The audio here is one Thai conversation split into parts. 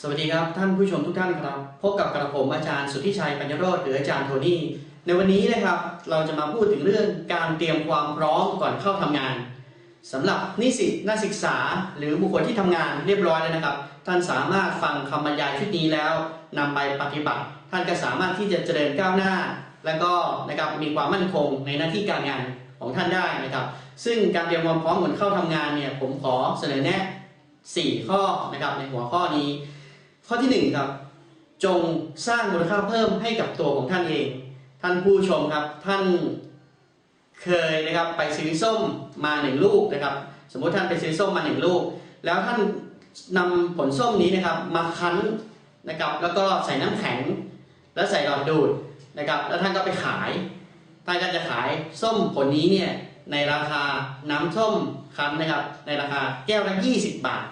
สวัสดีครับท่านผู้ชมทุกท่านครับ พบกับกระผมอาจารย์สุทธิชัยปัญญโรธหรืออาจารย์โทนี่ในวันนี้นะครับเราจะมาพูดถึงเรื่องการเตรียมความพร้อมก่อนเข้าทำงานสำหรับนิสิตนักศึกษา หรือบุคคลที่ทำงานเรียบร้อยแล้วนะครับ ท่านสามารถฟังคำบรรยายชุดนี้แล้วนำไปปฏิบัติ ท่านก็สามารถที่จะเจริญก้าวหน้า และก็นะครับมีความมั่นคงในหน้าที่การงานของท่านได้นะครับ ซึ่งการเตรียมความพร้อมก่อนเข้าทำงานเนี่ยผมขอเสนอแนะ 4 ข้อนะครับในหัวข้อนี้ ข้อที่ 1 ครับ จงสร้างมูลค่าเพิ่มให้กับตัวของท่านเอง ท่านผู้ชมครับท่านเคยนะครับไปซื้อส้มมาหนึ่งลูกนะครับ สมมติท่านไปซื้อส้มมาหนึ่งลูก แล้วท่านนำผลส้มนี้นะครับมาคั้นนะครับ แล้วก็ใส่น้ำแข็ง แล้วใส่หลอดดูดนะครับ แล้วท่านก็ไปขายท่านก็จะขายส้มผลนี้เนี่ยในราคาน้ำส้มคั้นนะครับ ในราคาแก้วละ20 บาท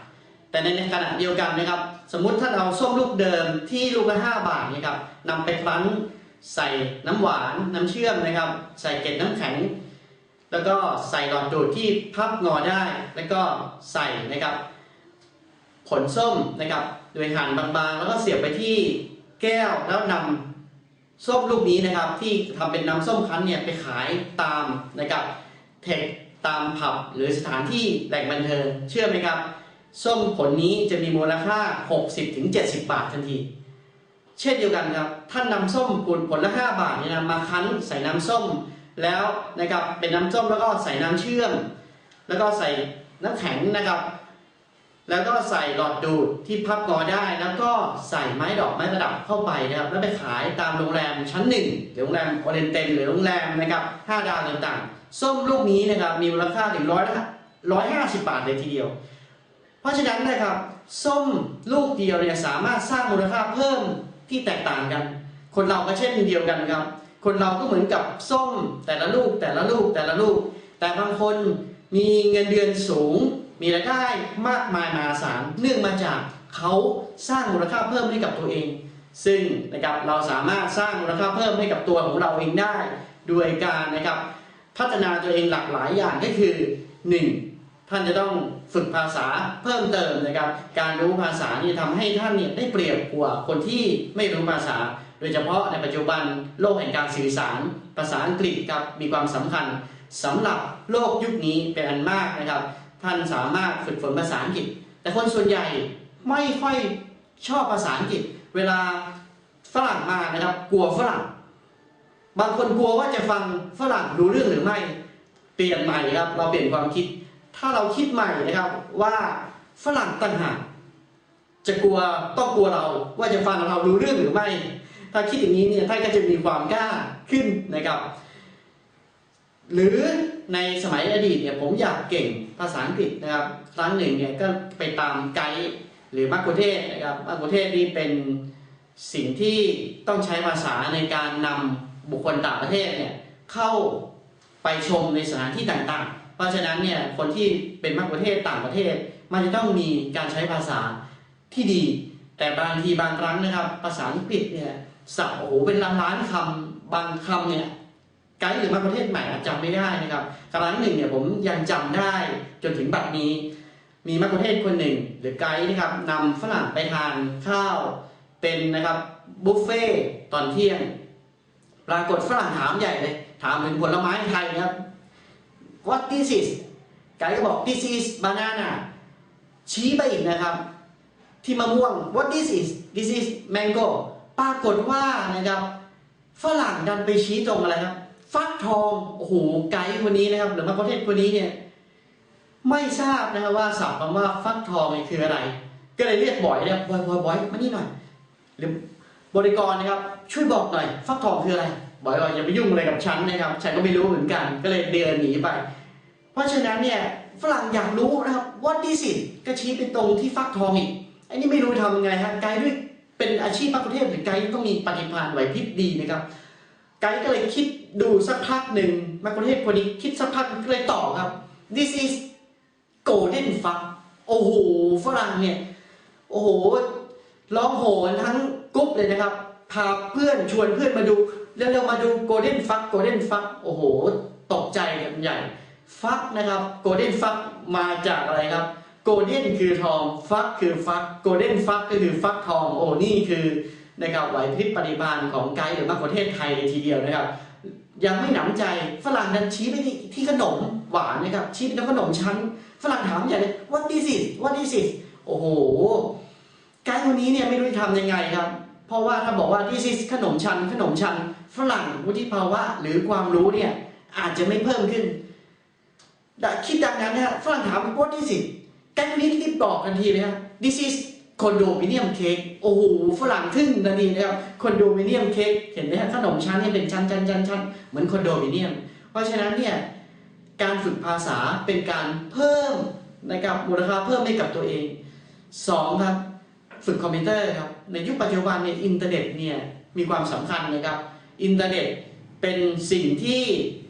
แต่ในขณะเดียวกันนะครับ สมมุติถ้าเอาส้มลูกเดิมที่ลูกละ5บาทนี่ครับนำไปคั้นใส่น้ำหวานน้ำเชื่อมนะครับ ใส่เกล็ดน้ำแข็ง แล้วก็ใส่หลอดดูดที่พับงอได้ แล้วก็ใส่นะครับ ผลส้มนะครับ โดยหั่นบางๆ แล้วก็เสียบไปที่แก้วแล้วนำส้มลูกนี้นะครับ ที่ทำเป็นน้ำส้มคั้นเนี่ยไปขายตามนะครับเทคตามผับหรือสถานที่แหล่งบันเทิงเชื่อไหมครับ ส้มผลนี้จะมีมูลค่า 60-70 บาททันที เช่นเดียวกันครับ ท่านนำส้มผลผลละ 5 บาทเนี่ยนะมาคั้นใส่น้ำส้ม แล้วนะครับเป็นน้ำส้มแล้วก็ใส่น้ำเชื่อม แล้วก็ใส่น้ำแข็งนะครับ แล้วก็ใส่หลอดดูดที่พับงอได้แล้วก็ใส่ไม้ดอกไม้ประดับเข้าไปนะครับแล้วไปขายตามโรงแรมชั้นหนึ่งหรือโรงแรมโอเรนเตนหรือโรงแรมนะครับห้าดาวต่างๆ ส้มลูกนี้นะครับมีมูลค่าถึงร้อยละร้อยห้าสิบบาทเลยทีเดียว เพราะฉะนั้นนะครับส้มลูกเดียวเนี่ยสามารถสร้างมูลค่าเพิ่มที่แตกต่างกัน คนเราก็เช่นเดียวกันครับ คนเราก็เหมือนกับส้มแต่ละลูกแต่ละลูกแต่ละลูก แต่บางคนมีเงินเดือนสูง มีรายได้มากมายมหาศาลเนื่องมาจากเขาสร้างมูลค่าเพิ่มให้กับตัวเอง ซึ่งนะครับเราสามารถสร้างมูลค่าเพิ่มให้กับตัวของเราเองได้ โดยการนะครับพัฒนาตัวเองหลากหลายอย่างก็คือ 1. ท่านจะต้องฝึกภาษาเพิ่มเติมนะครับ การรู้ภาษานี่ทำให้ท่านเนี่ยได้เปรียบกว่าคนที่ไม่รู้ภาษา โดยเฉพาะในปัจจุบันโลกแห่งการสื่อสาร ภาษาอังกฤษครับมีความสำคัญสำหรับโลกยุคนี้เป็นอันมากนะครับ ท่านสามารถฝึกฝนภาษาอังกฤษ แต่คนส่วนใหญ่ไม่ค่อยชอบภาษาอังกฤษ เวลาฝรั่งมานะครับ กลัวฝรั่ง บางคนกลัวว่าจะฟังฝรั่งรู้เรื่องหรือไม่ เปลี่ยนใหม่ครับ เราเปลี่ยนความคิด ถ้าเราคิดใหม่นะครับว่าฝรั่งต่างหากจะกลัวต้องกลัวเราว่าจะฟังเรารู้เรื่องหรือไม่ ถ้าคิดอย่างนี้เนี่ยท่านก็จะมีความกล้าขึ้นนะครับ หรือในสมัยอดีตเนี่ยผมอยากเก่งภาษาอังกฤษนะครับครั้งหนึ่งเนี่ยก็ไปตามไกด์หรือมักคุเทศนะครับมักคุเทศนี่เป็นสิ่งที่ต้องใช้ภาษาในการนำบุคคลต่างประเทศเนี่ยเข้าไปชมในสถานที่ต่างๆ เพราะฉะนั้นเนี่ยคนที่เป็นมักคุเทศต่างประเทศ มันจะต้องมีการใช้ภาษาที่ดี แต่บางทีบางครั้งนะครับ ภาษาอังกฤษเนี่ยสับโอ้โหเป็นล้านล้านๆคำบางคำเนี่ยไกด์หรือมาประเทศใหม่อาจจำไม่ได้นะครับครั้งหนึ่งเนี่ยผมยังจำได้จนถึงบัดนี้ มีมักประเทศคนหนึ่ง หรือไกด์นะครับนำฝรั่งไปทานข้าวเป็นนะครับบุฟเฟ่ต์ตอนเที่ยง ปรากฏฝรั่งถามใหญ่เลย ถามถึงผลไม้ไทยนะครับ what this is ไกด์ก็บอก this is banana ชี้ไปอีกนะครับ ที่มะม่วง what this is this is mango ปรากฏว่านะครับฝรั่งดันไปชี้ตรงอะไรครับฟักทองโอ้โหไกด์คนนี้นะครับหรือมาประเทศคนนี้เนี่ยไม่ทราบนะครับว่าศัพท์คำว่าฟักทองนี่คืออะไร ก็เลยเรียกบ่อยเนี่ยบอยบอยบอยมานี่หน่อยหรือบริกรนะครับ ช่วยบอกหน่อย ฟักทองคืออะไร บอยบอกอย่าไปยุ่งอะไรกับฉันนะครับ ฉันก็ไม่รู้เหมือนกัน ก็เลยเดินหนีไป เพราะฉะนั้นเนี่ยฝรั่งอยากรู้นะครับ what is it ก็ชี้ไปตรงที่ฟักทองอีกไอ้นี่ไม่รู้ทำยังไงฮะไกด์ด้วยเป็นอาชีพมักคุเทศหรือไกด์ต้องมีปฏิภาณไหวพริบดีนะครับ ไกด์ก็เลยคิดดูสักพักหนึ่งมักคุเทศคนนี้คิดสักพักก็เลยตอบครับ this is golden fuck โอ้โหฝรั่งเนี่ยโอ้โหร้องโหนทั้งกรุ๊ปเลยนะครับ พาเพื่อนชวนเพื่อนมาดู เร็วๆมาดู golden fuck golden fuck โอ้โห ตกใจกันใหญ่ ฟักนะครับ golden fuck มาจากอะไรครับโกลเด้นคือทองฟักคือฟักโกลเด้นฟักก็คือฟักทองโอ้นี่คือนะครับไหวพริบปฏิบาณของไกด์หรือมะเขือเทศไทยเลยทีเดียวนะครับ ยังไม่หนำใจฝรั่งนั้นชี้ไปที่ที่ขนมหวานนะครับชี้ไปที่ขนมชั้นฝรั่งถามใหญ่เลย what is it what is it โอ้โหไกด์คนนี้เนี่ยไม่รู้จะทำยังไงครับ เพราะว่าถ้าบอกว่า this is ขนมชั้นขนมชั้นฝรั่งวุฒิภาวะหรือความรู้เนี่ย อาจจะไม่เพิ่มขึ้นคิดดังนั้นนะฝรั่งถาม what is it กด์คนนี้รีบบอกทันทีเลยครับ this is คอนโดมิเนียมเค้กโอ้โหฝรั่งทึ่งทันทีนะครับคอนโดมิเนียมเค้กเห็นไหมฮะขนมชั้นเนี่ยเป็นชั้นชั้นชั้นชั้นเหมือนคอนโดมิเนียม เพราะฉะนั้นเนี่ยการฝึกภาษาเป็นการเพิ่มนะครับมูลค่าเพิ่มให้กับตัวเองสองครับ ฝึกคอมพิวเตอร์ครับในยุคปัจจุบันเนี่ยอินเทอร์เน็ตเนี่ยมีความสำคัญนะครับ อินเทอร์เน็ตเป็นสิ่งที่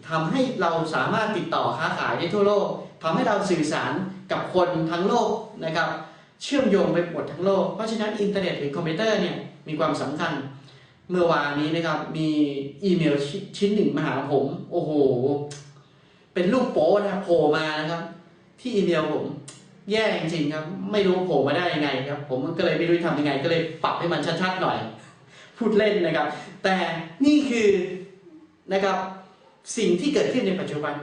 ทำให้เราสามารถติดต่อค้าขายได้ทั่วโลกทำให้เราสื่อสารกับคนทั้งโลกนะครับ เชื่อมโยงไปหมดทั้งโลก เพราะฉะนั้นอินเทอร์เน็ตหรือคอมพิวเตอร์เนี่ยมีความสำคัญ เมื่อวานนี้นะครับมีอีเมลชิชิ้นหนึ่งมาหาผม โอ้โห เป็นรูปโป๊นะครับโผล่มานะครับ ที่อีเมลผม แย่จริงครับ ไม่รู้โผล่มาได้ยังไงครับ ผมก็เลยไม่รู้จะทำยังไง ก็เลยปรับให้มันชัดๆหน่อย พูดเล่นนะครับ แต่นี่คือนะครับสิ่งที่เกิดขึ้นในปัจจุบัน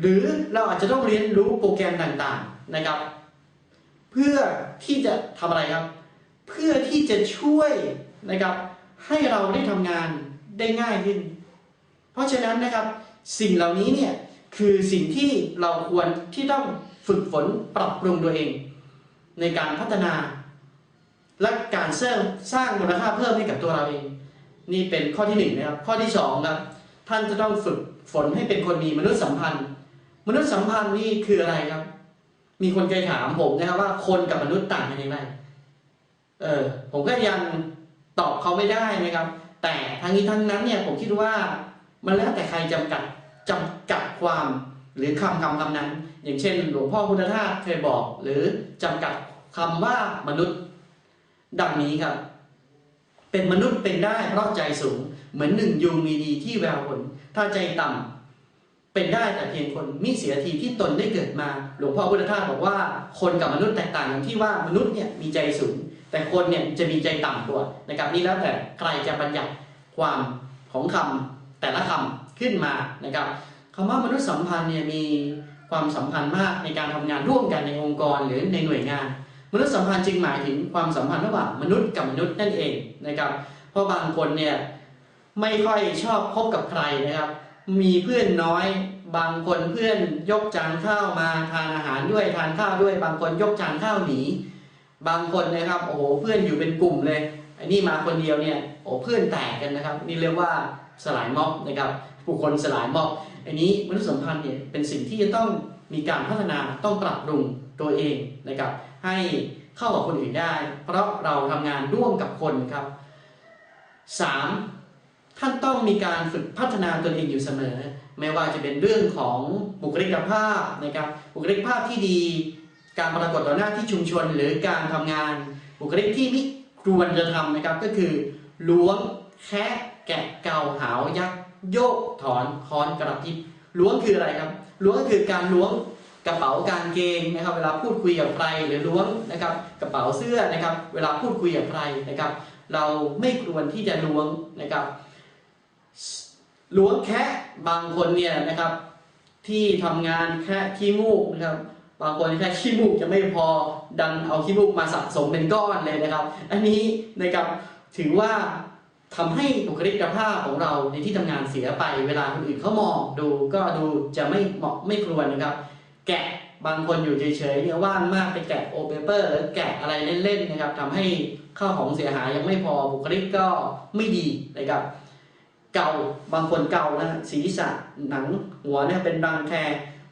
หรือเราอาจจะต้องเรียนรู้โปรแกรมต่างๆนะครับ เพื่อที่จะทำอะไรครับ เพื่อที่จะช่วยนะครับ ให้เราได้ทำงานได้ง่ายขึ้น เพราะฉะนั้นนะครับสิ่งเหล่านี้เนี่ยคือสิ่งที่เราควรที่ต้อง ฝึกฝนปรับปรุงตัวเอง ในการพัฒนา และการสร้างสร้างมูลค่าเพิ่มให้กับตัวเราเอง นี่เป็นข้อที่หนึ่งนะครับข้อที่สองครับท่านจะต้องฝึกฝนให้เป็นคนมีมนุษยสัมพันธ์ มนุษยสัมพันธ์นี่คืออะไรครับ มีคนเคยถามผมนะครับว่าคนกับมนุษย์ต่างกันยังไงเออผมก็ยังตอบเขาไม่ได้นะครับ แต่ทั้งนี้ทั้งนั้นเนี่ยผมคิดว่ามันแล้วแต่ใครจำกัดจำกัดความหรือคำคำคำนั้น อย่างเช่น หลวงพ่อพุทธทาสเคยบอก หรือจำกัดคำว่ามนุษย์ ดังนี้ครับ เป็นมนุษย์เป็นได้เพราะใจสูง เหมือนหนึ่งยุงมีดีที่แววผลถ้าใจต่ำเป็นได้แต่เพียงคนมิเสียทีที่ตนได้เกิดมา หลวงพ่อพุทธทาสบอกว่า คนกับมนุษย์แตกต่างกันที่ว่ามนุษย์เนี่ยมีใจสูง แต่คนเนี่ยจะมีใจต่ำกว่านะครับนี่แล้วแต่ใครจะบัญญัติความของคำแต่ละคำขึ้นมานะครับคำว่ามนุษยสัมพันธ์เนี่ยมี ความสัมพันธ์มากในการทำงานร่วมกันในองค์กรหรือในหน่วยงาน มนุษยสัมพันธ์จึงหมายถึงความสัมพันธ์ระหว่างมนุษย์กับมนุษย์นั่นเองนะครับ เพราะบางคนเนี่ยไม่ค่อยชอบคบกับใครนะครับ มีเพื่อนน้อย บางคนเพื่อนยกจานข้าวมาทานอาหารด้วยทานข้าวด้วย บางคนยกจานข้าวหนีบางคนนะครับโอ้โหเพื่อนอยู่เป็นกลุ่มเลยไอ้นี่มาคนเดียวเนี่ยโอ้เพื่อนแตกกันนะครับ นี่เรียกว่าสลายม็อบนะครับ ผู้คนสลายมอบอันนี้มนุษยสัมพันธ์เนี่ยเป็นสิ่งที่จะต้องมีการพัฒนาต้องปรับปรุงตัวเองนะครับ ให้เข้ากับคนอื่นได้ เพราะเราทำงานร่วมกับคนครับ 3. ท่านต้องมีการฝึกพัฒนาตนเองอยู่เสมอ ไม่ว่าจะเป็นเรื่องของบุคลิกภาพนะครับ บุคลิกภาพที่ดี การปรากฏต่อหน้าที่ชุมชน หรือการทำงาน บุคลิกที่ไม่ควรจะทำนะครับก็คือล้วงแคะแกะเกาหาวยักษ โยกถอนค้อนกระพริบล้วงคืออะไรครับ ล้วงคือการล้วงกระเป๋ากางเกงนะครับ เวลาพูดคุยกับใครหรือล้วงนะครับ กระเป๋าเสื้อนะครับ เวลาพูดคุยกับใครนะครับ เราไม่ควรที่จะล้วงนะครับล้วงแคะบางคนเนี่ยนะครับ ที่ทำงานแค่ขี้มูกนะครับ บางคนแค่ขี้มูกจะไม่พอดันเอาขี้มูกมาสะสมเป็นก้อนเลยนะครับ อันนี้นะครับถือว่า ทำให้บุคลิกภาพของเราในที่ทำงานเสียไป เวลาคนอื่นเขามองดูก็ดูจะไม่เหมาะไม่ควรนะครับ แกะบางคนอยู่เฉยๆเนี่ยว่างมากไปแกะโอเปเปอร์หรือแกะอะไรเล่นๆนะครับทำให้ข้าวของเสียหายยังไม่พอบุคลิกก็ไม่ดีนะครับ เกาบางคนเกานะศีรษะหนังหัวเนี่ยเป็นรังแค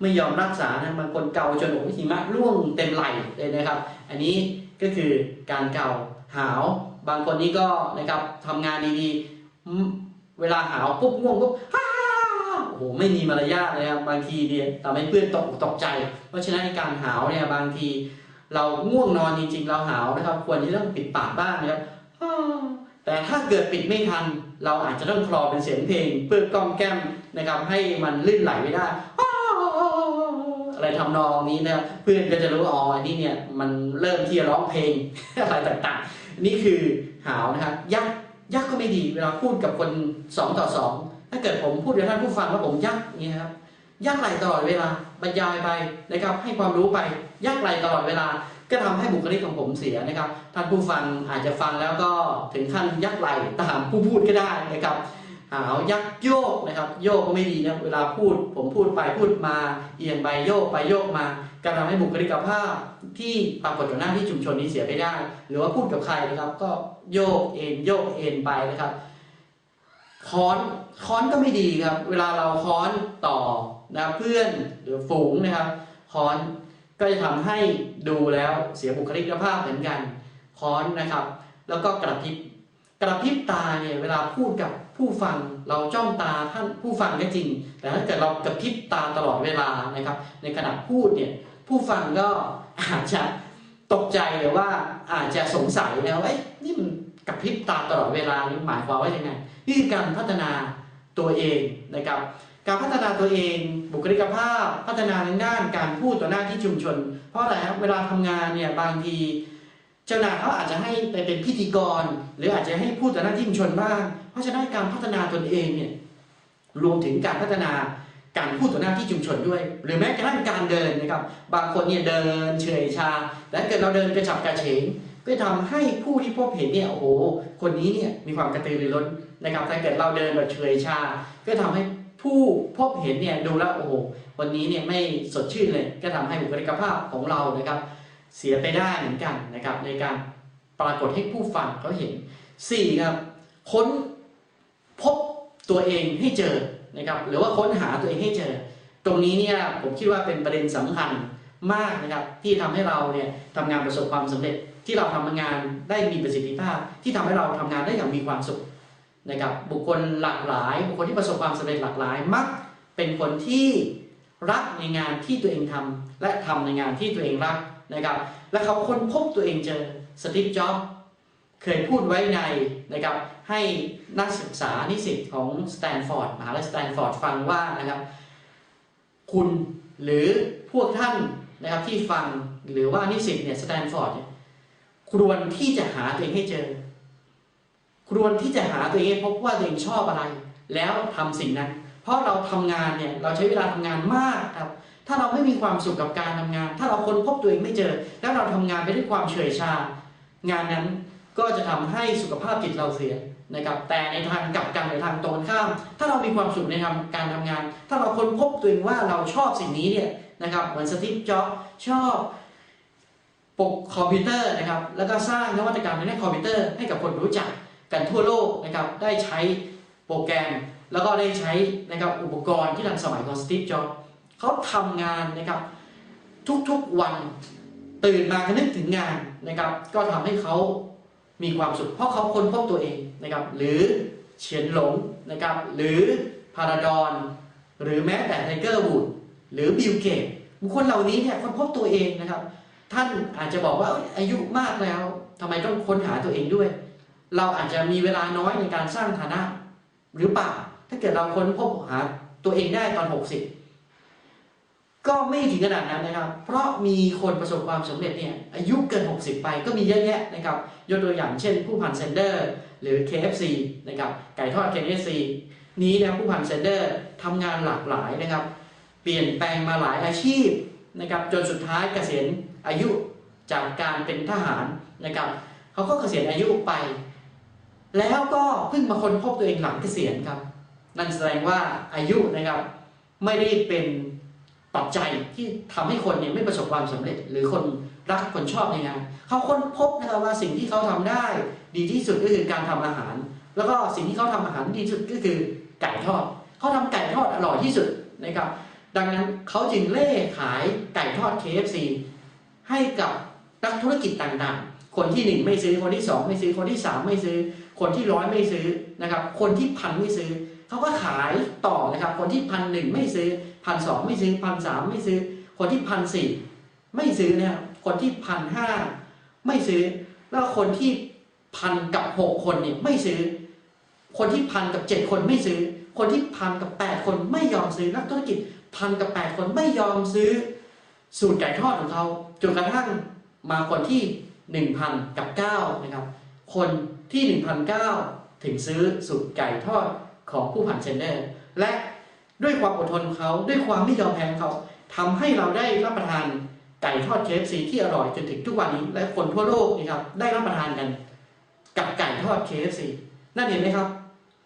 ไม่ยอมรักษานะบางคนเกาจนโอ้หิมะร่วงเต็มไหลเลยนะครับ อันนี้ก็คือการเกาหาว บางคนนี่ก็นะครับทำงานดีๆ เวลาหาวปุ๊บง่วงปุ๊บฮ่าโอ้โหไม่มีมารยาทเลยครับบางทีเนี่ยทำให้เพื่อนตกตกใจ เพราะฉะนั้นในการหาวเนี่ยบางที เราง่วงนอนจริง ๆ เราหาวนะครับ ควรที่ต้องปิดปากบ้างนะครับแต่ถ้าเกิดปิดไม่ทัน เราอาจจะต้องคลอเป็นเสียงเพลง เพื่อกล้อมแก้มนะครับ ให้มันลื่นไหลไม่ได้อะไรอะไรทำนองนี้นะครับเพื่อนก็จะรู้ว่าอ๋ออันนี้เนี่ยมันเริ่มที่จะร้องเพลงอะไรต่างๆ นี่คือหาวนะครับยักยักก็ไม่ดีเวลาพูดกับคนสองต่อสองถ้าเกิดผมพูดกับท่านผู้ฟังว่าผมยักอย่างนี้ครับยักไหลตลอดเวลาบรรยายไปนะครับให้ความรู้ไปยักไหลตลอดเวลา ก็ทำให้บุคลิกของผมเสียนะครับ ท่านผู้ฟังอาจจะฟังแล้วก็ถึงขั้นยักไหลตามผู้พูดก็ได้นะครับ หาวยักโยกนะครับ โยกก็ไม่ดีนะเวลาพูด ผมพูดไปพูดมา เอียงไปโยกไปโยกมาก็ทำให้บุคลิกภาพที่ปรากฏต่หน้าที่ชุมชนนี้เสียไปได้ หรือว่าพูดกับใครนะครับ ก็โยกเอ็นโยกเอ็นไปนะครับค้อนค้อนก็ไม่ดีครับ เวลาเราค้อนต่อนะเพื่อนหรือฝูงนะครับค้อนก็จะทำให้ดูแล้วเสียบุคลิกภาพเหมือนกันค้อนนะครับ แล้วก็กระพริบ กระพริบตาเนี่ยเวลาพูดกับผู้ฟังเราจ้องตาท่านผู้ฟังก็จริง แต่ถ้าเกิดเรากระพริบตาตลอดเวลานะครับ ในขณะพูดเนี่ยผู้ฟังก็อาจจะตกใจหรือว่าอาจจะสงสัยนะว่าเอ้ยนี่มันกระพริบตาตลอดเวลานี่หมายความว่ายังไงนี่คือการพัฒนาตัวเองนะครับ การพัฒนาตัวเองบุคลิกภาพ พัฒนาในด้านการพูดต่อหน้าที่ชุมชน เพราะอะไรครับเวลาทำงานเนี่ยบางที เจ้านายเขาอาจจะให้ไปเป็นพิธีกร หรืออาจจะให้พูดต่อหน้าที่ชุมชนบ้าง เพราะฉะนั้นการพัฒนาตนเองเนี่ยรวมถึงการพัฒนาการพูดต่อหน้าที่ชุมชนด้วย หรือแม้กระทั่งการเดินนะครับ บางคนเนี่ยเดินเฉยชา และเกิดเราเดินกระฉับกระเฉงก็ทำให้ผู้ที่พบเห็นเนี่ยโอ้โหคนนี้เนี่ยมีความกระตือรือร้นนะครับถ้าเกิดเราเดินแบบเฉยชา ก็ทำให้ผู้พบเห็นเนี่ยดูแล้วโอ้โหวันนี้เนี่ยไม่สดชื่นเลย ก็ทำให้บุคลิกภาพของเรานะครับ เสียไปได้เหมือนกันนะครับในการปรากฏให้ผู้ฟังเขาเห็นสี่ครับค้นพบตัวเองให้เจอนะครับหรือว่าค้นหาตัวเองให้เจอ ตรงนี้เนี่ยผมคิดว่าเป็นประเด็นสำคัญมากนะครับที่ทำให้เราเนี่ยทำงานประสบความสำเร็จที่เราทำงานได้มีประสิทธิภาพ ที่ทำให้เราทำงานได้อย่างมีความสุขนะครับบุคคลหลากหลาย บุคคลที่ประสบความสำเร็จหลากหลาย มักเป็นคนที่รักในงานที่ตัวเองทำและทำในงานที่ตัวเองรัก นะครับและเขาค้นพบตัวเองเจอสตีฟจ็อบเคยพูดไว้ในนะครับให้นักศึกษานิสิตของสแตนฟอร์ดมหาวิทยาลัยสแตนฟอร์ดฟังว่านะครับคุณหรือพวกท่านนะครับที่ฟังหรือว่านิสิตเนี่ยสแตนฟอร์ดเนี่ยควรที่จะหาตัวเองให้เจอ ควรที่จะหาตัวเองให้พบว่าตัวเองชอบอะไร แล้วทำสิ่งนั้น เพราะเราทำงานเนี่ยเราใช้เวลาทำงานมากครับ ถ้าเราไม่มีความสุขกับการทำงาน ถ้าเราค้นพบตัวเองไม่เจอ แล้วเราทำงานไปด้วยความเฉยชา งานนั้นก็จะทำให้สุขภาพจิตเราเสียนะครับ แต่ในทางกลับกันในทางตรงข้าม ถ้าเรามีความสุขในทำการทำงาน ถ้าเราค้นพบตัวเองว่าเราชอบสิ่งนี้เนี่ยนะครับเหมือนสตีฟจ็อบชอบปกคอมพิวเตอร์นะครับ แล้วก็สร้างนวัตกรรมในด้านคอมพิวเตอร์ให้กับคนรู้จักกันทั่วโลกนะครับได้ใช้โปรแกรม แล้วก็ได้ใช้นะครับอุปกรณ์ที่ทันสมัยของสตีฟจ็อบ เขาทำงานนะครับ ทุกๆวันตื่นมาก็นึกถึงงานนะครับ ก็ทำให้เขามีความสุข เพราะเขาค้นพบตัวเองนะครับ หรือเฉียนหลงนะครับ หรือพาราดอนหรือแม้แต่ไทเกอร์วูดหรือบิลเกตบุคคลเหล่านี้เนี่ยค้นพบตัวเองนะครับ ท่านอาจจะบอกว่าอายุมากแล้วทำไมต้องค้นหาตัวเองด้วย เราอาจจะมีเวลาน้อยในการสร้างฐานะ หรือเปล่าถ้าเกิดเราค้นพบหาตัวเองได้ตอน 60 ก็ไม่ถึงขนาดนั้นนะครับ เพราะมีคนประสบความสำเร็จเนี่ยอายุเกิน 60 ไปก็มีเยอะแยะนะครับ ยกตัวอย่างเช่นผู้พันเซนเดอร์ หรือ KFC นะครับไก่ทอด KFC นี้นะผู้พันเซนเดอร์ทำงานหลากหลายนะครับ เปลี่ยนแปลงมาหลายอาชีพนะครับจนสุดท้ายเกษียณอายุจากการเป็นทหารนะครับเขาก็เกษียณอายุไป แล้วก็เพิ่งมาค้นพบตัวเองหลังเกษียณครับ นั่นแสดงว่าอายุนะครับไม่ได้เป็น ปัจจัยที่ทำให้คนเนี่ยไม่ประสบความสำเร็จ หรือคนรักคนชอบในงานเขาค้นพบนะครับว่าสิ่งที่เขาทำได้ ดีที่สุดก็คือการทำอาหาร แล้วก็สิ่งที่เขาทำอาหารดีที่สุดก็คือไก่ทอดเขาทำไก่ทอดอร่อยที่สุดนะครับ ดังนั้นเขาจึงเล่ขายไก่ทอด KFC ให้กับนักธุรกิจต่างๆ คนที่หนึ่งไม่ซื้อคนที่สองไม่ซื้อคนที่สามไม่ซื้อ คนที่ร้อยไม่ซื้อนะครับ คนที่พันไม่ซื้อเขาก็ขายต่อนะครับ คนที่พันหนึ่งไม่ซื้อ พันสองไม่ซื้อพันสามไม่ซื้อ คนที่พันสี่ไม่ซื้อนะครับคนที่พันห้าไม่ซื้อ แล้วคนที่พันกับหกคนเนี่ยไม่ซื้อ คนที่พันกับเจ็ดคนไม่ซื้อ คนที่พันกับแปดคนไม่ยอมซื้อนักธุรกิจพันกับแปดคนไม่ยอมซื้อ สูตรไก่ทอดของเขาจนกระทั่งมาคนที่1,000กับ9นะครับคนที่1,009ถึงซื้อสูตรไก่ทอดของผู้ผันเชนเดอร์และ ด้วยความอดทนเขาด้วยความไม่ยอมแพ้เขาทำให้เราได้รับประทานไก่ทอด KFC ที่อร่อยจนถึงทุกวันนี้ และคนทั่วโลกนะครับได้รับประทานกัน กับไก่ทอด KFC นั่นเห็นไหมครับ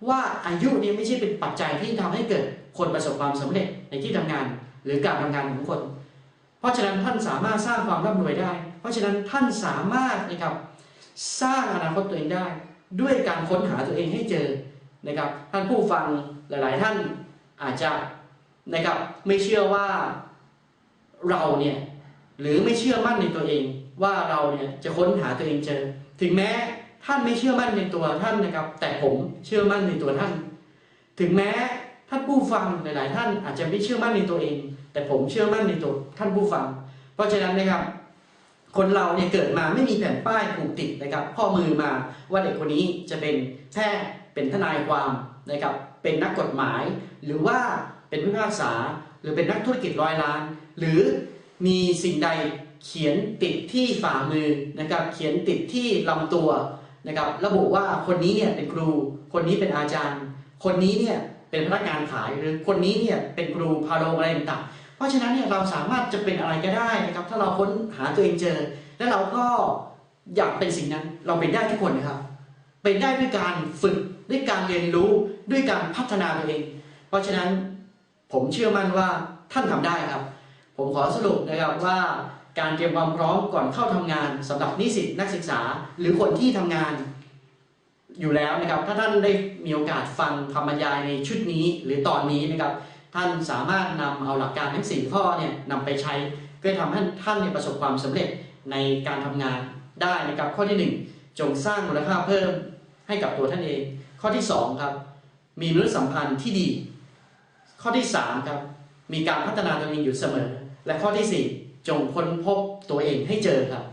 ว่าอายุนี้ไม่ใช่เป็นปัจจัยที่ทำให้เกิดคนประสบความสำเร็จในที่ทำงาน หรือการทำงานของคน เพราะฉะนั้นท่านสามารถสร้างความร่ำรวยได้ เพราะฉะนั้นท่านสามารถนะครับสร้างอนาคตตัวเองได้ ด้วยการค้นหาตัวเองให้เจอนะครับ ท่านผู้ฟังหลาย ๆ ท่าน อาจจะนะครับไม่เชื่อว่าเราเนี่ยหรือไม่เชื่อมั่นในตัวเอง ว่าเราเนี่ยจะค้นหาตัวเองเจอ ถึงแม้ท่านไม่เชื่อมั่นในตัวท่านนะครับ แต่ผมเชื่อมั่นในตัวท่าน ถึงแม้ท่านผู้ฟังหลาย ๆ ท่านอาจจะไม่เชื่อมั่นในตัวเอง แต่ผมเชื่อมั่นในตัวท่านผู้ฟัง เพราะฉะนั้นนะครับ คนเราเนี่ยเกิดมาไม่มีแผ่นป้ายผูกติดนะครับ ข้อมือมาว่าเด็กคนนี้จะเป็นแพทย์เป็นทนายความนะครับ เป็นนักกฎหมาย หรือว่าเป็นผู้พิพากษา หรือเป็นนักธุรกิจร้อยล้าน หรือมีสิ่งใดเขียนติดที่ฝ่ามือนะครับ เขียนติดที่ลำตัวนะครับ ระบุว่าคนนี้เนี่ยเป็นครู คนนี้เป็นอาจารย์ คนนี้เนี่ยเป็นพนักงานขายหรือคนนี้เนี่ยเป็นครูพาโรงอะไรต่างๆเพราะฉะนั้นเนี่ยเราสามารถจะเป็นอะไรก็ได้นะครับ ถ้าเราค้นหาตัวเองเจอ และเราก็อยากเป็นสิ่งนั้นเราเป็นได้ทุกคนนะครับ เป็นได้ด้วยการฝึกด้วยการเรียนรู้ด้วยการพัฒนาตัวเอง เพราะฉะนั้นผมเชื่อมั่นว่าท่านทำได้ครับ ผมขอสรุปนะครับว่าการเตรียมความพร้อมก่อนเข้าทำงานสำหรับนิสิตนักศึกษา หรือคนที่ทำงานอยู่แล้วนะครับ ถ้าท่านได้มีโอกาสฟังคำบรรยายในชุดนี้หรือตอนนี้นะครับ ท่านสามารถนำเอาหลักการทั้ง 4 ข้อเนี่ยนำไปใช้เพื่อทำให้ท่านเนี่ยประสบความสำเร็จในการทำงานได้นะครับข้อที่ 1 จงสร้างมูลค่าเพิ่มให้กับตัวท่านเอง ข้อที่2ครับ มีมนุษยสัมพันธ์ที่ดี ข้อที่3ครับมีการพัฒนาตัวเองอยู่เสมอ และข้อทีสี่4 จงค้นพบตัวเองให้เจอครับ